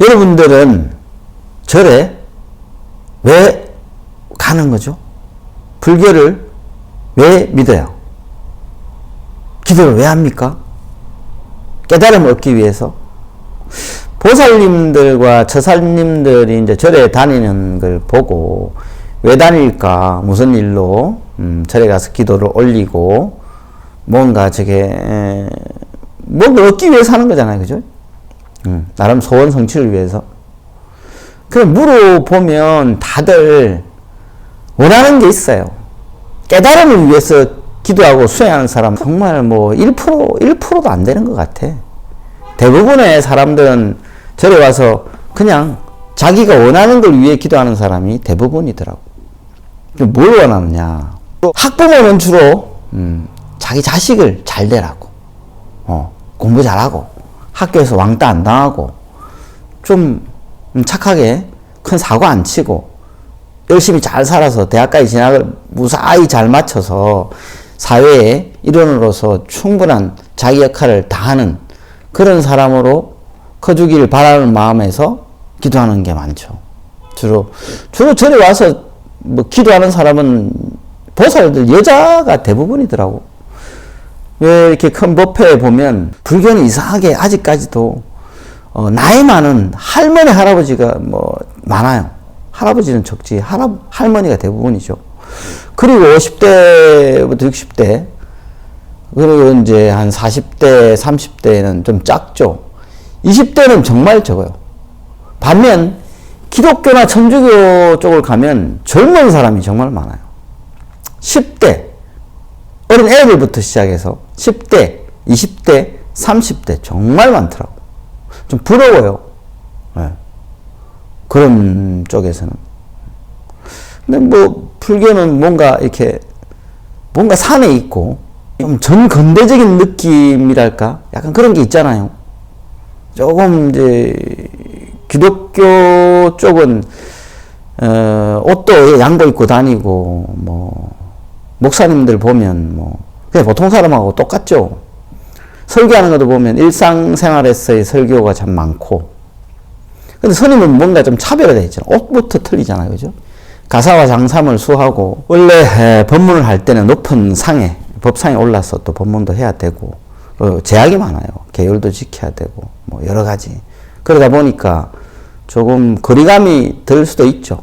여러분들은 절에 왜 가는 거죠? 불교를 왜 믿어요? 기도를 왜 합니까? 깨달음을 얻기 위해서. 보살님들과 처살님들이 이제 절에 다니는 걸 보고 왜 다닐까? 무슨 일로? 음, 절에 가서 기도를 올리고 뭔가 저게 에, 뭔가 얻기 위해서 하는 거잖아요. 그죠? 음, 나름 소원 성취를 위해서. 그럼 물어보면 다들 원하는 게 있어요. 깨달음을 위해서 기도하고 수행하는 사람 정말 뭐 1%, 1%도 안 되는 것 같아. 대부분의 사람들은 절에 와서 그냥 자기가 원하는 걸 위해 기도하는 사람이 대부분이더라고. 뭘 원하느냐. 학부모는 주로, 음, 자기 자식을 잘 되라고. 어, 공부 잘하고, 학교에서 왕따 안 당하고, 좀 음, 착하게 큰 사고 안 치고, 열심히 잘 살아서 대학까지 진학을 무사히 잘 마쳐서 사회의 일원으로서 충분한 자기 역할을 다하는 그런 사람으로 커주기를 바라는 마음에서 기도하는 게 많죠. 주로, 주로 절에 와서 뭐 기도하는 사람은 보살들 여자가 대부분이더라고. 왜 이렇게 큰 법회에 보면 불교는 이상하게 아직까지도 어, 나이 많은 할머니, 할아버지가 뭐 많아요. 할아버지는 적지, 할아, 할머니가 대부분이죠. 그리고 50대부터 60대, 그리고 이제 한 40대, 30대는 좀 작죠. 20대는 정말 적어요. 반면 기독교나 천주교 쪽을 가면 젊은 사람이 정말 많아요. 10대, 어린 애들부터 시작해서 10대, 20대, 30대 정말 많더라고. 좀 부러워요. 네. 그런 쪽에서는. 근데 뭐 불교는 뭔가 이렇게 뭔가 산에 있고 좀 전근대적인 느낌이랄까? 약간 그런 게 있잖아요. 조금 이제 기독교 쪽은 어, 옷도 양복 입고 다니고 뭐 목사님들 보면 뭐 그냥 보통 사람하고 똑같죠. 설교하는 것도 보면 일상생활에서의 설교가 참 많고 근데 스님은 뭔가 좀 차별화되어 있잖아요. 옷부터 틀리잖아요. 그죠? 가사와 장삼을 수하고 원래 법문을 할 때는 높은 상에 법상에 올라서 또 법문도 해야 되고 어, 제약이 많아요. 계율도 지켜야 되고 뭐 여러 가지 그러다 보니까 조금 거리감이 들 수도 있죠.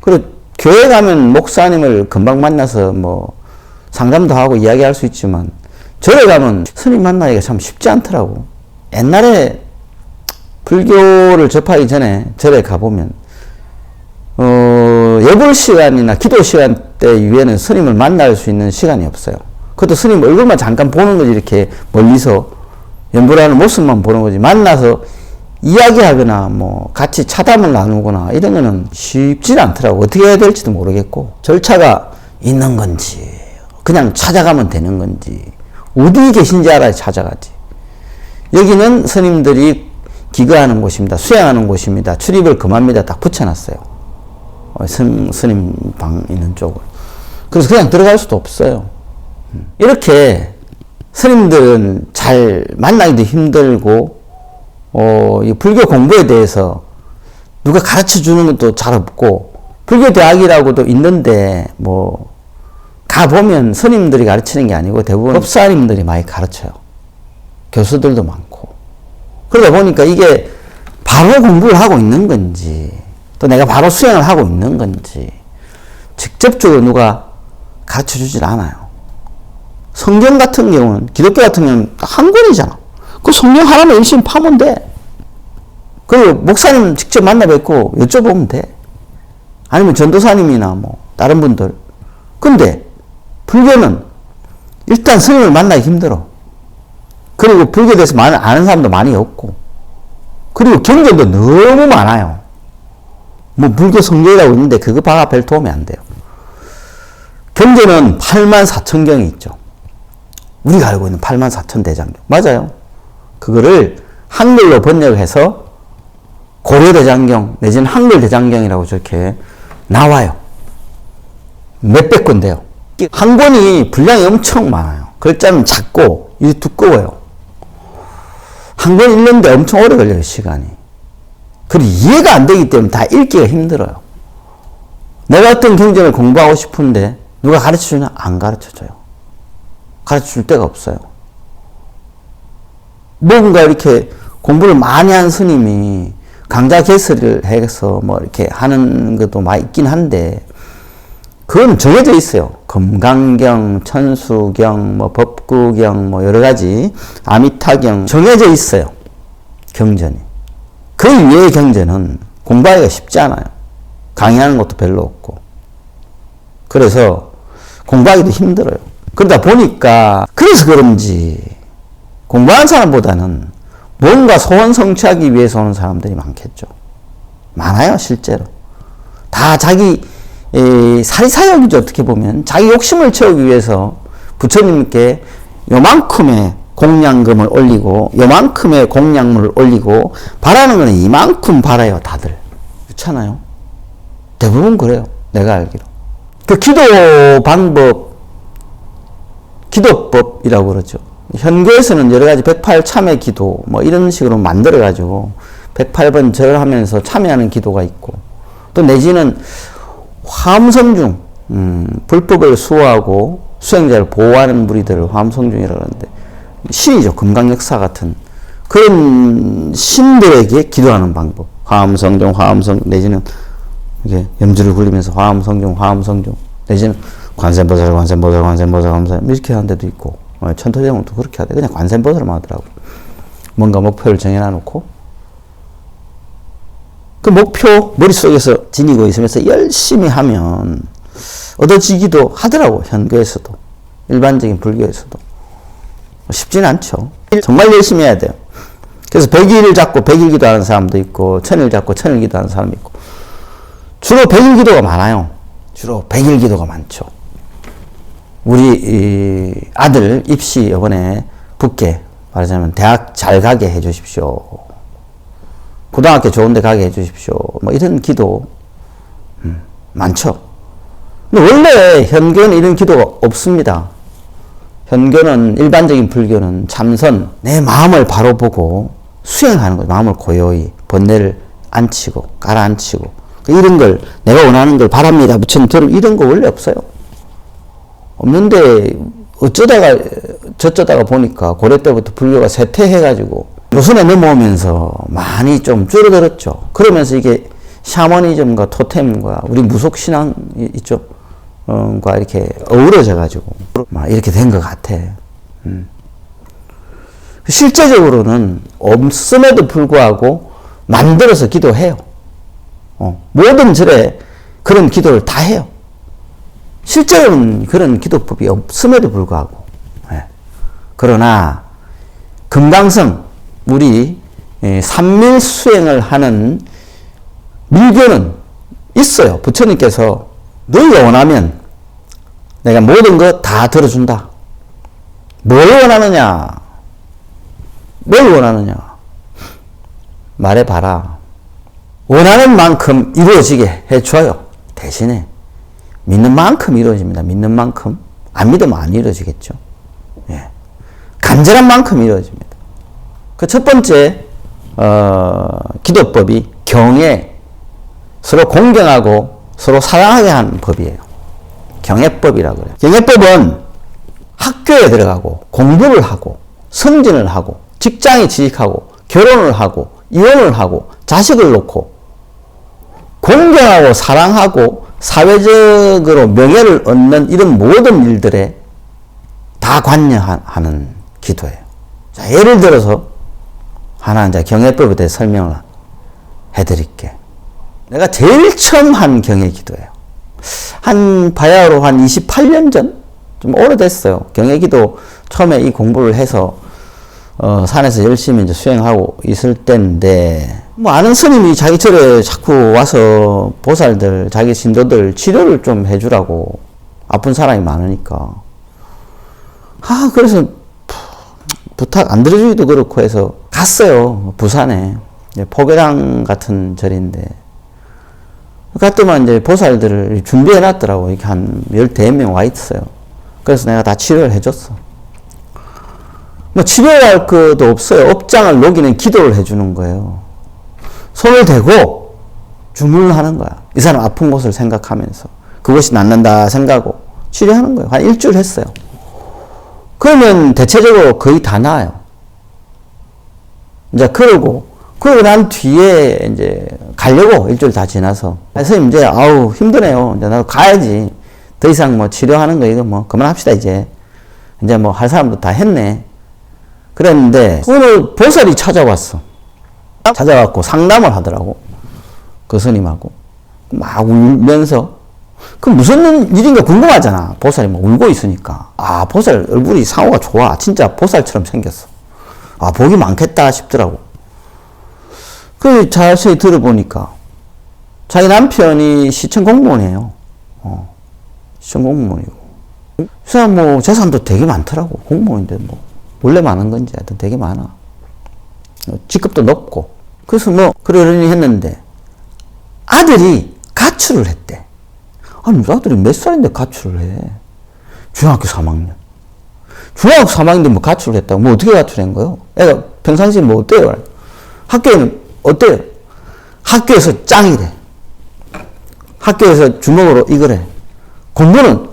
그리고 교회 가면 목사님을 금방 만나서 뭐 상담도 하고 이야기할 수 있지만 절에 가면 스님 만나기가 참 쉽지 않더라고. 옛날에 불교를 접하기 전에 절에 가보면 어, 예불 시간이나 기도 시간 때 이후에는 스님을 만날 수 있는 시간이 없어요. 그것도 스님 얼굴만 잠깐 보는 거지 이렇게 멀리서 연불하는 모습만 보는 거지 만나서 이야기하거나 뭐 같이 차담을 나누거나 이런 거는 쉽지 않더라고 어떻게 해야 될지도 모르겠고 절차가 있는 건지 그냥 찾아가면 되는 건지 어디 계신지 알아야 찾아가지. 여기는 스님들이 기거하는 곳입니다. 수양하는 곳입니다. 출입을 금합니다. 딱 붙여놨어요. 어, 스, 스님 방 있는 쪽을. 그래서 그냥 들어갈 수도 없어요. 이렇게 스님들은 잘 만나기도 힘들고 어, 이 불교 공부에 대해서 누가 가르쳐 주는 것도 잘 없고, 불교 대학이라고도 있는데, 뭐, 가보면 스님들이 가르치는 게 아니고 대부분 법사님들이 많이 가르쳐요. 교수들도 많고. 그러다 보니까 이게 바로 공부를 하고 있는 건지, 또 내가 바로 수행을 하고 있는 건지, 직접적으로 누가 가르쳐 주질 않아요. 성경 같은 경우는, 기독교 같은 경우는 한 권이잖아. 그 성경 하나만 열심히 파면 돼. 그리고 목사님 직접 만나 뵙고 여쭤보면 돼. 아니면 전도사님이나 뭐 다른 분들. 근데 불교는 일단 스님을 만나기 힘들어. 그리고 불교에 대해서 많이 아는 사람도 많이 없고. 그리고 경전도 너무 많아요. 뭐 불교 성경이라고 있는데 그거 봐가 별 도움이 안 돼요. 경전은 8만 4천 경이 있죠. 우리가 알고 있는 8만 4천 대장경. 맞아요. 그거를 한글로 번역해서 고려대장경 내지는 한글대장경이라고 저렇게 나와요. 몇백 권인데요. 한 권이 분량이 엄청 많아요. 글자는 작고 이 두꺼워요. 한 권 읽는데 엄청 오래 걸려요, 시간이. 그리고 이해가 안 되기 때문에 다 읽기가 힘들어요. 내가 어떤 경전을 공부하고 싶은데 누가 가르쳐 주냐? 안 가르쳐 줘요. 가르쳐 줄 데가 없어요. 뭔가 이렇게 공부를 많이 한 스님이 강좌 개설을 해서 뭐 이렇게 하는 것도 많이 있긴 한데 그건 정해져 있어요. 금강경, 천수경, 뭐 법구경, 뭐 여러 가지 아미타경 정해져 있어요. 경전이. 그 위의 경전은 공부하기가 쉽지 않아요. 강의하는 것도 별로 없고. 그래서 공부하기도 힘들어요. 그러다 보니까 그래서 그런지 공부하는 사람보다는 뭔가 소원 성취하기 위해서 오는 사람들이 많겠죠. 많아요, 실제로. 다 자기 이 사리사욕이죠, 어떻게 보면. 자기 욕심을 채우기 위해서 부처님께 요만큼의 공양금을 올리고, 요만큼의 공양물을 올리고, 바라는 거는 이만큼 바라요, 다들. 그렇잖아요? 대부분 그래요, 내가 알기로. 그 기도 방법, 기도법이라고 그러죠. 현교에서는 여러 가지 108 참회 기도, 뭐 이런 식으로 만들어 가지고, 108번 절하면서 참여하는 기도가 있고, 또 내지는 화엄성 중, 음, 불법을 수호하고 수행자를 보호하는 무리들을 화엄성 중이라고 하는데, 신이죠. 금강역사 같은. 그런 신들에게 기도하는 방법. 화엄성중, 화엄성, 내지는 이게 염주를 굴리면서 화엄성중, 화엄성중, 내지는 관세음보살, 관세음보살, 관세음보살, 관세음 이렇게 하는 데도 있고, 어, 천토대왕도 그렇게 하대. 그냥 관세음보살만 하더라고. 뭔가 목표를 정해놔놓고, 그 목표 머릿속에서 지니고 있으면서 열심히 하면 얻어지기도 하더라고, 현교에서도. 일반적인 불교에서도. 쉽진 않죠. 정말 열심히 해야 돼요. 그래서 100일을 잡고 100일 기도하는 사람도 있고, 1000일 잡고 1000일 기도하는 사람도 있고. 주로 100일 기도가 많아요. 주로 100일 기도가 많죠. 우리 아들 입시 이번에 붙게 말하자면 대학 잘 가게 해 주십시오. 고등학교 좋은 데 가게 해 주십시오. 뭐 이런 기도 음, 많죠. 근데 원래 현교는 이런 기도가 없습니다. 현교는 일반적인 불교는 참선 내 마음을 바로 보고 수행하는 거예요. 마음을 고요히 번뇌를 안치고 가라앉히고 그 이런 걸 내가 원하는 걸 바랍니다. 부처님 이런 거 원래 없어요. 없는데 어쩌다가 저쩌다가 보니까 고려 때부터 불교가 쇠퇴해가지고 요선에 넘어오면서 많이 좀 줄어들었죠. 그러면서 이게 샤머니즘과 토템과 우리 무속 신앙 있죠. 과 이렇게 어우러져 가지고 막 이렇게 된 것 같아. 음. 실제적으로는 없음에도 불구하고 만들어서 기도해요. 어, 모든 절에 그런 기도를 다 해요. 실제로는 그런 기도법이 없음에도 불구하고. 예. 그러나 금강성 우리 예, 삼밀 수행을 하는 밀교는 있어요. 부처님께서 너희가 원하면 내가 모든 거 다 들어준다. 뭘 원하느냐? 뭘 원하느냐? 말해봐라. 원하는 만큼 이루어지게 해줘요. 대신에 믿는 만큼 이루어집니다. 믿는 만큼. 안 믿으면 안 이루어지겠죠. 예. 간절한 만큼 이루어집니다. 그 첫 번째, 어, 기도법이 경애, 서로 공경하고 서로 사랑하게 하는 법이에요. 경애법이라고 그래요. 경애법은 학교에 들어가고 공부를 하고 성진을 하고 직장에 취직하고 결혼을 하고 이혼을 하고 자식을 놓고 공경하고 사랑하고 사회적으로 명예를 얻는 이런 모든 일들에 다 관여하는 기도예요. 자, 예를 들어서 하나 이제 경애법에 대해 설명을 해드릴게. 내가 제일 처음 한 경애 기도예요. 한 바야흐로 한 28년 전? 좀 오래됐어요. 경애 기도 처음에 이 공부를 해서 어, 산에서 열심히 이제 수행하고 있을 때인데, 뭐, 아는 스님이 자기 절에 자꾸 와서 보살들, 자기 신도들 치료를 좀 해주라고, 아픈 사람이 많으니까. 아, 그래서, 부탁 안 들어주기도 그렇고 해서 갔어요. 부산에. 포계당 같은 절인데. 갔더만 이제 보살들을 준비해 놨더라고. 이렇게 한 14명 와 있어요. 그래서 내가 다 치료를 해줬어. 뭐 치료할 것도 없어요. 업장을 녹이는 기도를 해주는 거예요. 손을 대고 주문을 하는 거야. 이 사람 아픈 곳을 생각하면서 그것이 낫는다 생각하고 치료하는 거예요. 한 일주일 했어요. 그러면 대체적으로 거의 다 나아요. 이제 그러고 그러고 난 뒤에 이제 가려고 일주일 다 지나서 선생님 이제 아우 힘드네요. 이제 나도 가야지. 더 이상 뭐 치료하는 거 이거 뭐 그만합시다 이제. 이제 뭐 할 사람도 다 했네. 그랬는데 오늘 보살이 찾아왔어. 찾아왔고 상담을 하더라고. 그 스님하고 막 울면서 그 무슨 일인가 궁금하잖아. 보살이 막 울고 있으니까. 아, 보살 얼굴이 상호가 좋아. 진짜 보살처럼 생겼어. 아, 복이 많겠다 싶더라고. 그 자세히 들어보니까 자기 남편이 시청 공무원이에요. 어, 시청 공무원이고. 이 사람 뭐 재산도 되게 많더라고. 공무원인데 뭐 원래 많은 건지 하여튼 되게 많아. 어, 직급도 높고. 그래서 뭐 그러려니 했는데 아들이 가출을 했대. 아니, 아들이 몇 살인데 가출을 해? 중학교 3학년. 중학교 3학년인데 뭐 가출을 했다고? 뭐 어떻게 가출한 거요? 애가 평상시에 뭐 어때요? 학교에는 어때요? 학교에서 짱이래. 학교에서 주먹으로 이거래. 공부는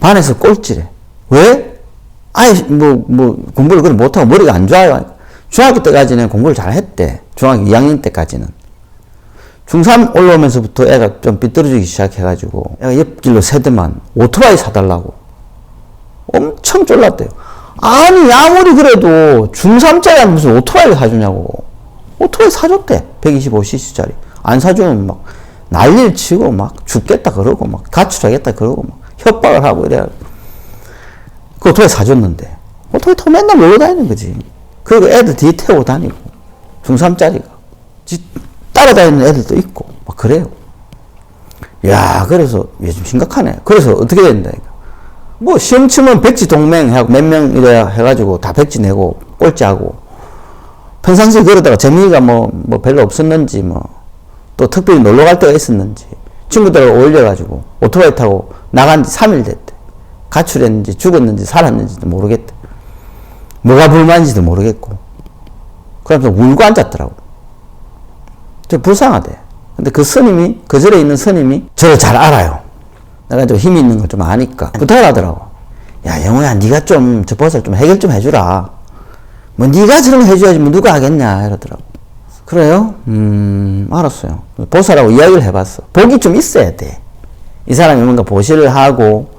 반에서 꼴찌래. 왜? 아예 뭐, 뭐, 공부를 그래 못하고 머리가 안 좋아요. 중학교 때까지는 공부를 잘 했대. 중학교 2학년 때까지는. 중3 올라오면서부터 애가 좀 삐뚤어지기 시작해가지고, 애가 옆길로 세대만 오토바이 사달라고. 엄청 쫄랐대요. 아니, 아무리 그래도 중3짜리 무슨 오토바이를 사주냐고. 오토바이 사줬대. 125cc짜리. 안 사주면 막 난리를 치고 막 죽겠다 그러고 막 가출하겠다 그러고 막 협박을 하고 이래. 그 오토바이 사줬는데. 오토바이 타고 맨날 놀러 다니는 거지. 그리고 애들 뒤에 태우고 다니고. 중3짜리가. 따라다니는 애들도 있고. 막 그래요. 야, 그래서 요즘 심각하네. 그래서 어떻게 된다. 뭐, 시험 치면 백지 동맹 하고 몇 명 이래 해가지고 다 백지 내고 꼴찌하고. 평상시에 그러다가 재미가 뭐, 뭐 별로 없었는지 뭐, 또 특별히 놀러 갈 때가 있었는지, 친구들하고 어울려가지고 오토바이 타고 나간 지 3일 됐대. 가출했는지 죽었는지 살았는지도 모르겠대. 뭐가 불만인지도 모르겠고. 그러면서 울고 앉았더라고. 저 불쌍하대. 근데 그 스님이, 그 절에 있는 스님이 저를 잘 알아요. 내가 좀 힘이 있는 걸 좀 아니까. 부탁을 하더라고. 야, 영호야, 네가 좀, 저 버섯 좀 해결 좀 해주라. 뭐, 네가 저런 거 해줘야지, 뭐, 누가 하겠냐, 이러더라고. 그래요? 음, 알았어요. 보살하고 이야기를 해봤어. 복이 좀 있어야 돼. 이 사람이 뭔가 보시를 하고,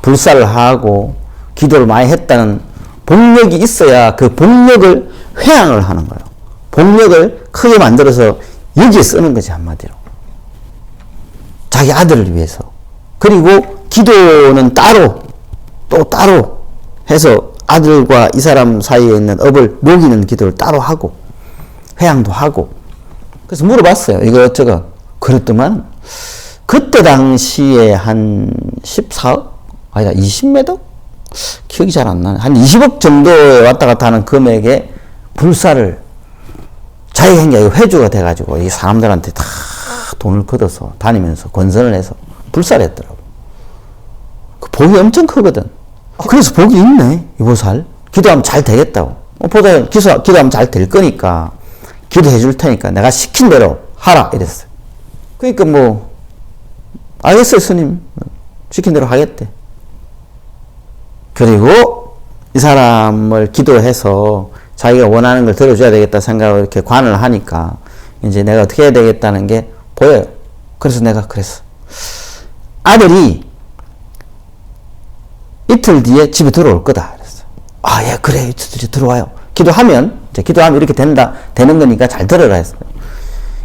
불사를 하고, 기도를 많이 했다는 복력이 있어야 그 복력을 회양을 하는 거예요. 복력을 크게 만들어서 여기에 쓰는 거지, 한마디로. 자기 아들을 위해서. 그리고 기도는 따로, 또 따로 해서 아들과 이 사람 사이에 있는 업을 녹이는 기도를 따로 하고, 회양도 하고. 그래서 물어봤어요. 이것저것. 그랬더만, 그때 당시에 한 14억? 아니다, 20매덕? 기억이 잘 안 나네. 한 20억 정도에 왔다 갔다 하는 금액에 불사를 자기 행위가 회주가 돼가지고 이 사람들한테 다 돈을 걷어서 다니면서 건선을 해서 불사를 했더라고. 그 복이 엄청 크거든. 아, 그래서 복이 있네, 이 보살. 기도하면 잘 되겠다고. 어, 보다 기도, 기도하면 잘 될 거니까, 기도해 줄 테니까 내가 시킨 대로 하라, 이랬어요. 그러니까 뭐, 알겠어요, 스님. 시킨 대로 하겠대. 그리고 이 사람을 기도해서 자기가 원하는 걸 들어줘야 되겠다 생각을 이렇게 관을 하니까 이제 내가 어떻게 해야 되겠다는 게 보여요. 그래서 내가 그랬어. 아들이 이틀 뒤에 집에 들어올 거다. 그랬어. 아, 예, 그래. 이틀 뒤에 들어와요. 기도하면, 이제 기도하면 이렇게 된다, 되는 거니까 잘 들어라 했어요.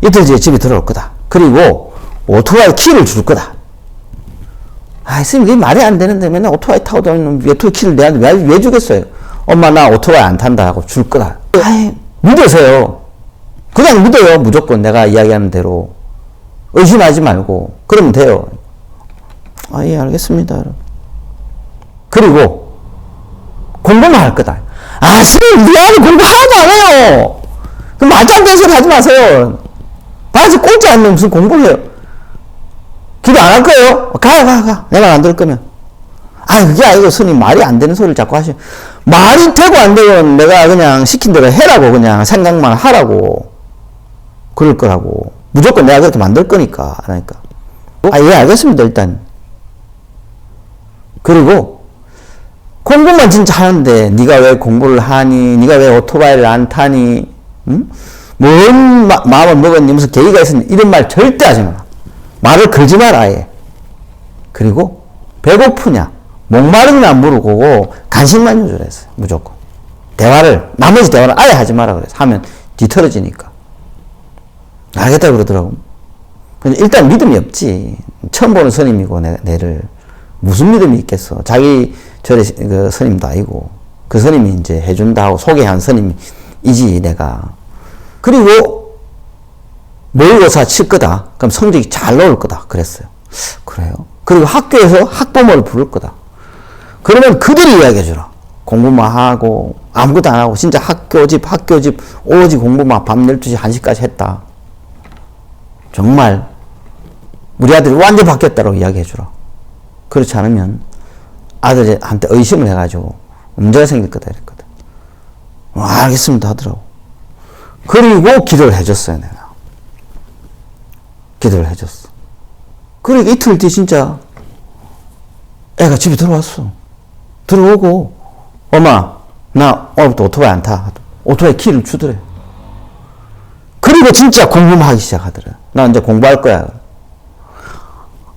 이틀 뒤에 집에 들어올 거다. 그리고 오토바이 키를 줄 거다. 아, 스님, 이게 말이 안 되는데 맨날 오토바이 타고 다니는 외투 키를 내한테 왜, 왜 주겠어요? 엄마, 나 오토바이 안 탄다 하고 줄 거다. 아이, 믿으세요. 그냥 믿어요. 무조건 내가 이야기하는 대로. 의심하지 말고. 그러면 돼요. 아, 예, 알겠습니다. 그리고, 공부만 할 거다. 아, 네 아들 공부 하나도 안 해요. 그 되는 소리 하지 마세요. 바지 꼴찌 않는 무슨 공부를 해요. 기도 안 할 거예요? 가, 가, 가. 내가 안 들을 거면. 아, 그게 아니고 스님 말이 안 되는 소리를 자꾸 하시 말이 되고 안 되면 내가 그냥 시킨 대로 해라고 그냥 생각만 하라고. 그럴 거라고. 무조건 내가 그렇게 만들 거니까. 그러니까. 아, 예, 알겠습니다, 일단. 그리고 공부만 진짜 하는데 네가 왜 공부를 하니? 네가 왜 오토바이를 안 타니? 응? 뭔 마, 마음을 먹었니? 무슨 계기가 있었니? 이런 말 절대 하지 마라. 말을 걸지 마라, 아예. 그리고 배고프냐? 목마르냐 물어보고 간식만 주라 했어요. 무조건. 대화를, 나머지 대화를 아예 하지 마라 그랬어. 하면 뒤틀어지니까. 알겠다 그러더라고. 근데 일단 믿음이 없지. 처음 보는 스님이고, 내, 내를. 무슨 믿음이 있겠어. 자기 절의 그 스님도 아니고. 그 스님이 이제 해준다 하고 소개한 스님이지, 내가. 그리고 모의고사 칠 거다. 그럼 성적이 잘 나올 거다. 그랬어요. 그래요. 그리고 학교에서 학부모를 부를 거다. 그러면 그들이 이야기해 주라. 공부만 하고 아무것도 안 하고 진짜 학교 집 학교 집 오로지 공부만 밤 12시 1시까지 했다. 정말 우리 아들이 완전 바뀌었다고 이야기해 주라. 그렇지 않으면 아들한테 의심을 해가지고 문제가 생길 거다 이랬거든. 어, 알겠습니다 하더라고. 그리고 기도를 해줬어요 내가. 기도를 해줬어. 그러니까 이틀 뒤 진짜 애가 집에 들어왔어. 들어오고 엄마 나 오늘부터 오토바이 안 타. 오토바이 키를 주더래. 그리고 진짜 공부만 하기 시작하더래. 나 이제 공부할 거야.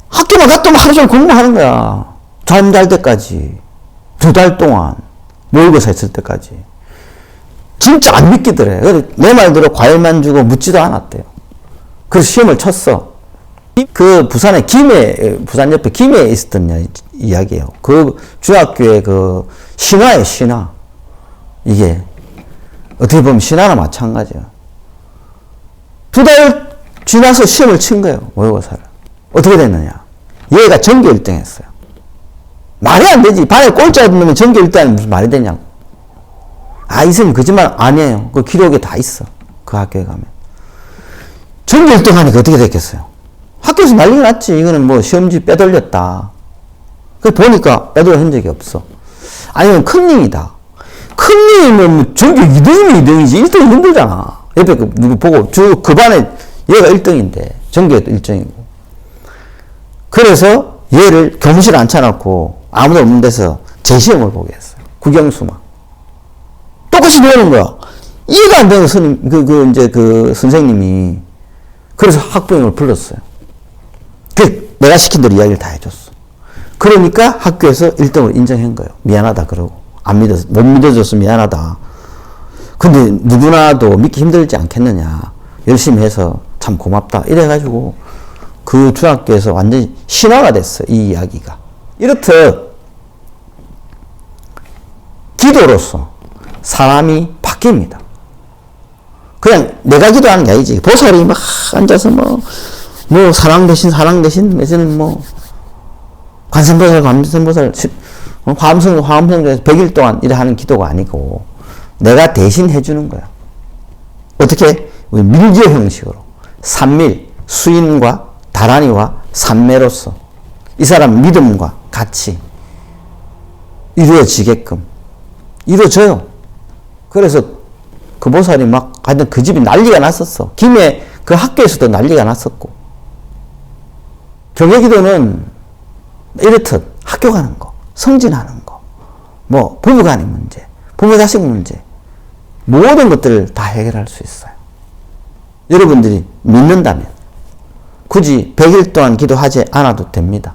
학교만 갔더니 하루 종일 공부하는 거야. 잠잘 때까지. 두 달 동안. 모의고사 했을 때까지. 진짜 안 믿기더래. 그래서 내 말대로 과일만 주고 묻지도 않았대요. 그래서 시험을 쳤어. 그 부산에 김해, 부산 옆에 김해에 있었던 이- 이야기예요. 그 중학교의 그 신화예요, 신화. 이게. 어떻게 보면 신화나 마찬가지야. 두달 지나서 시험을 친 거예요, 모의고사를. 어떻게 됐느냐. 얘가 전교 1등 했어요. 말이 안 되지. 반에 꼴찌 얻으면 전교 1등 하면 무슨 말이 되냐고. 아, 이 선생님 거짓말 아니에요. 그 기록에 다 있어. 그 학교에 가면. 전교 1등 하니까 어떻게 됐겠어요? 학교에서 난리가 났지. 이거는 뭐 시험지 빼돌렸다. 그 보니까 빼돌린 흔적이 없어. 아니면 큰님이다. 큰님이면 뭐 전교 2등이면 2등이지. 1등이 힘들잖아. 옆에 그 누구 보고 저그 반에 얘가 1등인데 전교에도 1등이고. 그래서 얘를 교무실 앉혀놓고 아무도 없는 데서 재시험을 보게 했어요. 국영수만. 똑같이 배우는 거야. 이해가 안 되는 스님, 그, 그, 이제 그 선생님이. 그래서 학부형을 불렀어요. 그, 내가 시킨 대로 이야기를 다 해줬어. 그러니까 학교에서 1등을 인정한 거예요. 미안하다, 그러고. 안 믿어, 못 믿어줘서 미안하다. 근데 누구나도 믿기 힘들지 않겠느냐. 열심히 해서 참 고맙다. 이래가지고 그 중학교에서 완전히 신화가 됐어. 이 이야기가. 이렇듯 기도로서 사람이 바뀝니다. 그냥 내가 기도하는 게 아니지. 보살이 막 앉아서 뭐, 뭐, 사랑 대신 사랑 대신, 뭐, 관세음보살, 관세음보살, 어, 화엄성, 화엄성에서 100일 동안 이래 하는 기도가 아니고, 내가 대신 해주는 거야. 어떻게? 우리 밀지어 형식으로. 산밀, 수인과 다란이와 산매로서 이 사람 믿음과 같이 이루어지게끔 이루어져요. 그래서 그 보살이 막 하여튼 그 집이 난리가 났었어. 김해 그 학교에서도 난리가 났었고. 경외기도는 이렇듯 학교 가는 거, 성진하는 거, 뭐 부부간의 문제, 부모 자식 문제, 모든 것들을 다 해결할 수 있어요. 여러분들이 믿는다면 굳이 100일 동안 기도하지 않아도 됩니다.